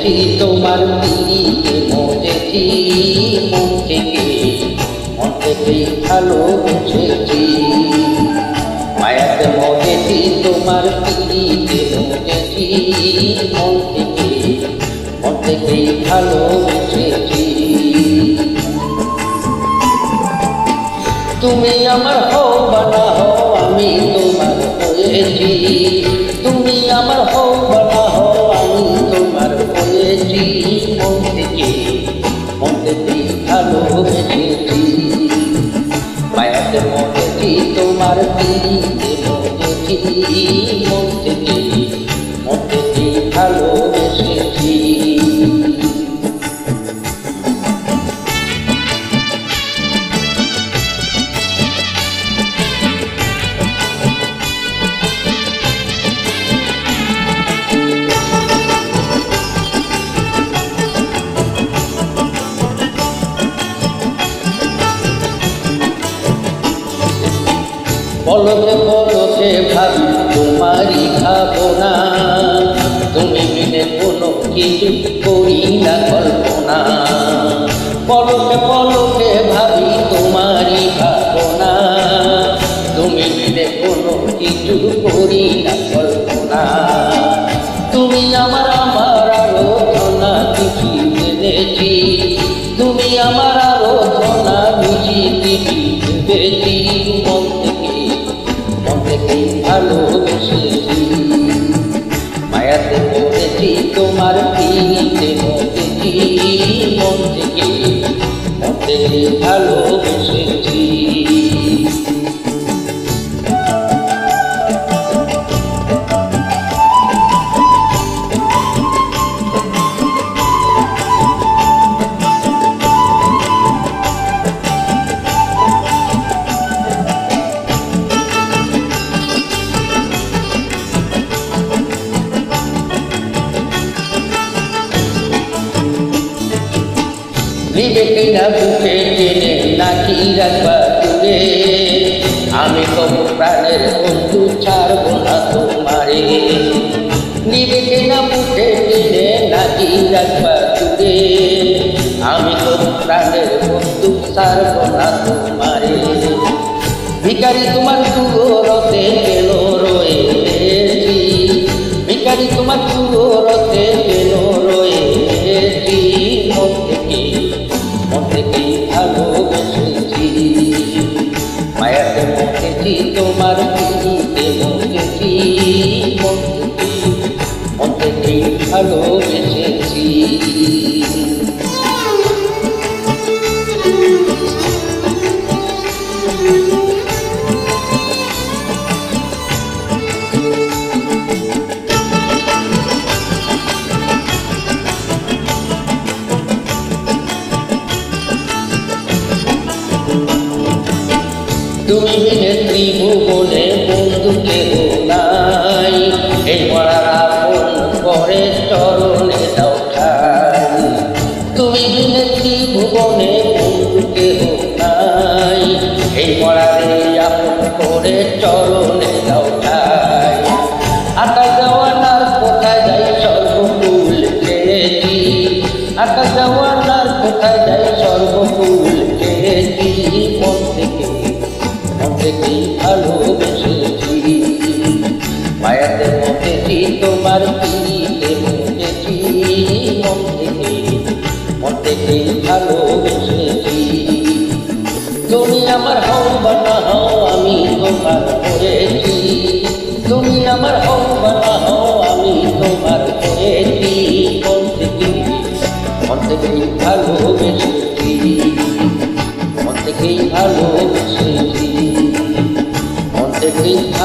মরেছি তোমার মন থেকে মন থেকে ভালোবেসেছি মায়াতে তোমার মন থেকে মন থেকে ভালোবেসেছি তুমি আমার হও বা না হও আমি তোমার হয়েছি। থেকে মন থেকে ভালোবেসেছি মায়াতে মরেছি তোমার পিড়িতে মরেছি মন থেকে মন পলকে পলকে ভাবি তোমারই ভাবনা তুমি মিলে কোনো কিছু করি না কল্পনা। পলকে পলকে ভাবি তোমারই ভাবনা তুমি মিলে কোনো কিছু করি না থেকে ভালোবেসেছি। মায়াতে পড়েছি তোমার পিতে মরেছি মন থেকে মন থেকে ভালোবেসেছি। বিবেকে না বুকে টেনে নাকি রাখবা দূরে আমি তো প্রাণের বন্ধু, ছাড়ব না তোমারে। বিবেকে না বুকে টেনে নাকি রাখবা দূরে আমি তো প্রাণের বন্ধু, ছাড়ব না তোমারে। ভিকারি তোমার দূরতে কেন রয়েছি? ভিকারি তোমার দূরতে মরেছি তোমার করে চরণে দাও ঠাই। আকাশ দেওয়ানার কোথায় যাই সর্বকুল চেয়েছি আকাশ দেওয়ানার কোথায় যাই সর্বকুল চেয়েছি মন থেকে মন থেকে ভালোবেসেছি। মায়াতে মতেছি, তোমার পিড়িতে মতেছি মন থেকে মন থেকে ভালোবেসেছি। তোমার করেছি তুমি আমার হও বা হও, আমি তোমার করেছি মন থেকে মন থেকে ভালোবেসেছি। মন থেকেই ভালোবেসেছি। মন থেকেই ভালোবেসেছি